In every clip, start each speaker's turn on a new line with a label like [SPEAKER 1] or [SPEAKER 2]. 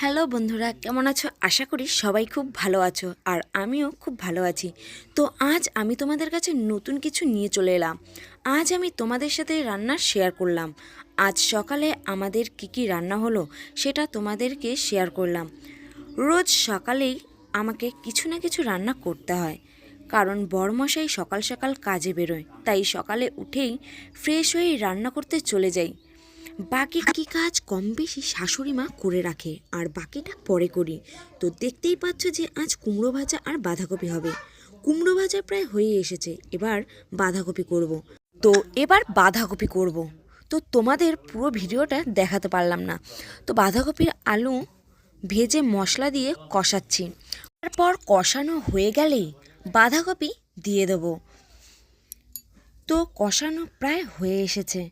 [SPEAKER 1] Hello বন্ধুরা, কেমন আছো? আশা করি সবাই খুব ভালো আছো আর আমিও খুব ভালো আছি। তো আজ আমি তোমাদের কাছে নতুন কিছু নিয়ে চলে এলাম। আজ আমি তোমাদের সাথে রান্না শেয়ার করলাম। আজ সকালে আমাদের কি কি রান্না হলো সেটা তোমাদেরকে শেয়ার করলাম। রোজ সকালেই আমাকে কিছু না কিছু রান্না করতে হয়, কারণ বড়মশাই সকাল সকাল কাজে বেরোয়, তাই সকালে উঠেই ফ্রেশ হয়ে রান্না করতে চলে যাই। বাকি কি কাজ কম বেশি শাশুড়ি মা করে রাখে আর বাকিটা পরে করি। তো দেখতেই পাচ্ছ যে আজ কুমড়ো ভাজা আর বাঁধাকপি হবে। কুমড়ো ভাজা প্রায় হয়ে এসেছে, এবার বাঁধাকপি করব। তো এবার বাঁধাকপি করব। তো তোমাদের পুরো ভিডিওটা দেখাতে পারলাম না। তো বাঁধাকপির আলু ভেজে মশলা দিয়ে কষাচ্ছি। তারপর কষানো হয়ে গেলেই বাঁধাকপি দিয়ে দেবো। তো কষানো প্রায় হয়ে এসেছে।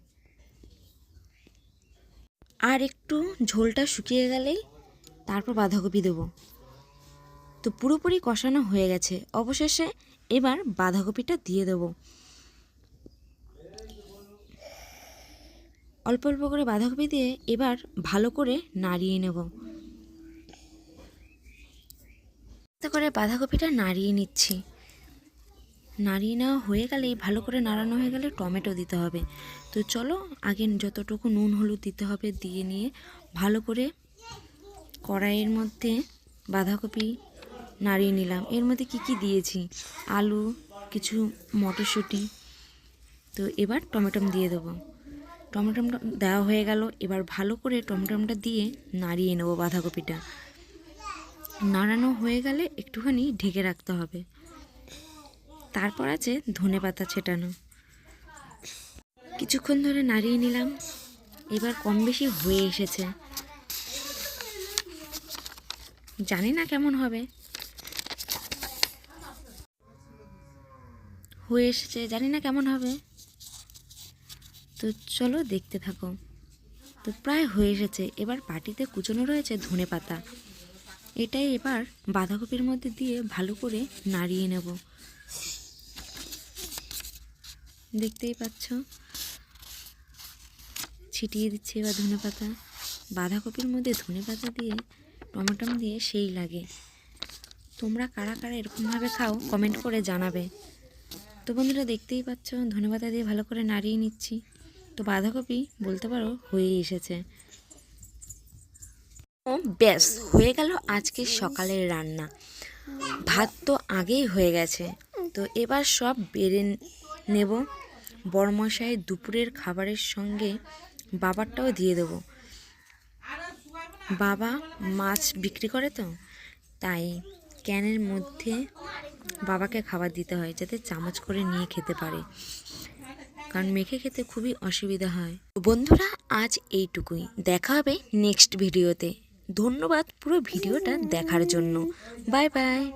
[SPEAKER 1] আর একটু ঝোলটা শুকিয়ে গেলেই তারপর বাঁধাকপি দেবো। তো পুরোপুরি কষানো হয়ে গেছে। অবশেষে এবার বাঁধাকপিটা দিয়ে দেবো। অল্প অল্প করে বাঁধাকপি দিয়ে এবার ভালো করে নাড়িয়ে নেব। করে বাঁধাকপিটা নাড়িয়ে নিচ্ছি। নাড়িয়ে নেওয়া হয়ে গেলেই ভালো করে নাড়ানো হয়ে গেলে টমেটো দিতে হবে। তো চলো, আগে যতটুকু নুন, হলুদ দিতে হবে, দিয়ে নিয়ে ভালো করে কড়াইয়ের মধ্যে বাঁধাকপি নাড়িয়ে নিলাম। এর মধ্যে কি কি দিয়েছি? আলু, কিছু মটরশুঁটি। তো এবার টমেটম দিয়ে দেবো। টমেটমটা দেওয়া হয়ে গেল। এবার ভালো করে টমেটমটা দিয়ে নাড়িয়ে নেব বাঁধাকপিটা। নাড়ানো হয়ে গেলে একটুখানি ঢেকে রাখতে হবে। তারপর আছে ধনে পাতা ছেটানো। কিছুক্ষণ ধরে নাড়িয়ে নিলাম, এবার কম বেশি হয়ে এসেছে। জানি না কেমন হবে। হয়ে এসেছে, জানি না কেমন হবে। তো চলো দেখতে থাকো। তো প্রায় হয়ে এসেছে, এবার পাটিতে কুচনো রয়েছে ধনে পাতা। এটাই এবার বাঁধাকপির মধ্যে দিয়ে ভালো করে নাড়িয়ে নেব। দেখতেই পাচ্ছ। ছিটিয়ে দিচ্ছে এবার ধনে পাতা। বাঁধাকপির মধ্যে ধনে পাতা দিয়ে, টমেটম দিয়ে সেই লাগে। তোমরা কারা কারা এরকমভাবে খাও কমেন্ট করে জানাবে। তো বন্ধুরা, দেখতেই পাচ্ছ, ধনে পাতা দিয়ে ভালো করে নাড়িয়ে নিচ্ছি। তো বাঁধাকপি বলতে পারো হয়ে এসেছে। ব্যাস, হয়ে গেল আজকে সকালের রান্না। ভাত তো আগেই হয়ে গেছে। তো এবার সব বেড়ে নেব। বড়মশাই দুপুরের খাবারের সঙ্গে বাবারটাও দিয়ে দেবো। বাবা মাছ বিক্রি করে তো, তাই ক্যানের মধ্যে বাবাকে খাবার দিতে হয় যাতে চামচ করে নিয়ে খেতে পারে। কারণ মেখে খেতে খুবই অসুবিধা হয়। বন্ধুরা, আজ এইটুকুই। দেখা হবে নেক্সট ভিডিওতে। ধন্যবাদ পুরো ভিডিওটা দেখার জন্য। Bye bye.